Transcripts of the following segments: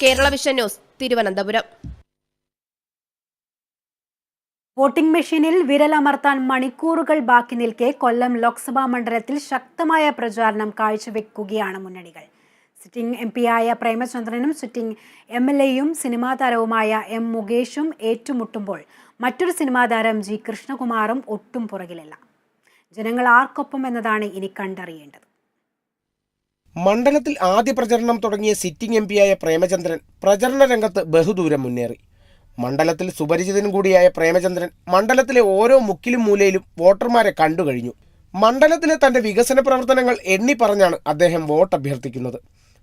Kerala vision news Thiruvananthapuram. Voting മെഷീനിൽ വിരലമർത്താൻ മണിക്കൂറുകൾ ബാക്കി നിൽക്കെ കൊല്ലം ലോക്സഭാ മണ്ഡലത്തിൽ ശക്തമായ പ്രചാരണം കാഴ്ചവെക്കുകയാണ് മുന്നണികൾ. സിറ്റിംഗ് എം ആയ പ്രേമചന്ദ്രനും സിറ്റിംഗ് എം എൽ എയും സിനിമാ താരവുമായ എം മുകേഷും ഏറ്റുമുട്ടുമ്പോൾ മറ്റൊരു സിനിമാ താരം ജി കൃഷ്ണകുമാറും ഒട്ടും പുറകിലല്ല. ജനങ്ങൾ ആർക്കൊപ്പം എന്നതാണ് ഇനി കണ്ടറിയേണ്ടത്. മണ്ഡലത്തിൽ ആദ്യ പ്രചരണം തുടങ്ങിയ സിറ്റിംഗ് എം പിയായ പ്രേമചന്ദ്രൻ പ്രചരണ രംഗത്ത് ബഹുദൂരം മുന്നേറി. മണ്ഡലത്തിൽ സുപരിചിതനും കൂടിയായ പ്രേമചന്ദ്രൻ മണ്ഡലത്തിലെ ഓരോ മുക്കിലും മൂലയിലും വോട്ടർമാരെ കണ്ടുകഴിഞ്ഞു മണ്ഡലത്തിലെ തന്റെ വികസന പ്രവർത്തനങ്ങൾ എണ്ണി പറഞ്ഞാണ് അദ്ദേഹം വോട്ട് അഭ്യർത്ഥിക്കുന്നത്.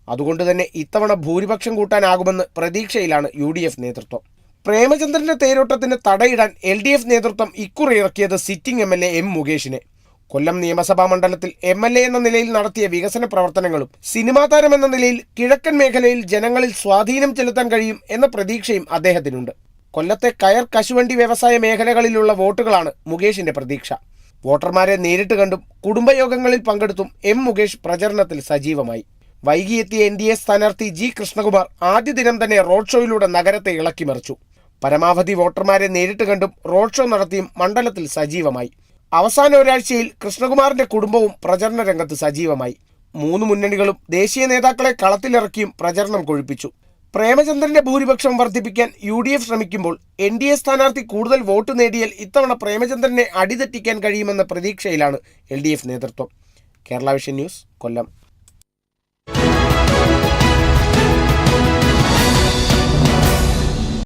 അതുകൊണ്ട് തന്നെ ഇത്തവണ ഭൂരിപക്ഷം കൂട്ടാനാകുമെന്ന് പ്രതീക്ഷയിലാണ് യു ഡി എഫ് നേതൃത്വം. പ്രേമചന്ദ്രന്റെ തേരോട്ടത്തിന് തടയിടാൻ എൽ ഡി എഫ് നേതൃത്വം ഇക്കുറി ഇറക്കിയത് sitting M L A M മുകേഷിനെ. കൊല്ലം നിയമസഭാ മണ്ഡലത്തിൽ എം എൽ എ എന്ന നിലയിൽ നടത്തിയ വികസന പ്രവർത്തനങ്ങളും സിനിമാ താരം എന്ന നിലയിൽ കിഴക്കൻ മേഖലയിൽ ജനങ്ങളിൽ സ്വാധീനം ചെലുത്താൻ കഴിയും എന്ന പ്രതീക്ഷയും അദ്ദേഹത്തിനുണ്ട്. കൊല്ലത്തെ കയർ കശുവണ്ടി വ്യവസായ മേഖലകളിലുള്ള വോട്ടുകളാണ് മുകേഷിന്റെ പ്രതീക്ഷ. വോട്ടർമാരെ നേരിട്ട് കണ്ടും കുടുംബയോഗങ്ങളിൽ പങ്കെടുത്തും എം മുകേഷ് പ്രചരണത്തിൽ സജീവമായി. വൈകിയെത്തിയ എൻ ഡി എ സ്ഥാനാർത്ഥി ജി കൃഷ്ണകുമാർ ആദ്യ ദിനം തന്നെ റോഡ് ഷോയിലൂടെ നഗരത്തെ ഇളക്കിമറിച്ചു പരമാവധി വോട്ടർമാരെ നേരിട്ട് കണ്ടും റോഡ് ഷോ നടത്തിയും മണ്ഡലത്തിൽ സജീവമായി. അവസാന ഒരാഴ്ചയിൽ കൃഷ്ണകുമാറിന്റെ കുടുംബവും പ്രചരണ രംഗത്ത് സജീവമായി. മൂന്ന് മുന്നണികളും ദേശീയ നേതാക്കളെ കളത്തിലിറക്കിയും പ്രചരണം കൊഴുപ്പിച്ചു. പ്രേമചന്ദ്രന്റെ ഭൂരിപക്ഷം വർദ്ധിപ്പിക്കാൻ യു ഡി എഫ് ശ്രമിക്കുമ്പോൾ എൻ ഡി എ സ്ഥാനാർത്ഥി കൂടുതൽ വോട്ട് നേടിയാൽ ഇത്തവണ പ്രേമചന്ദ്രനെ അടിതെറ്റിക്കാൻ കഴിയുമെന്ന പ്രതീക്ഷയിലാണ് എൽ ഡി എഫ് നേതൃത്വം. Kerala vision news Kollam.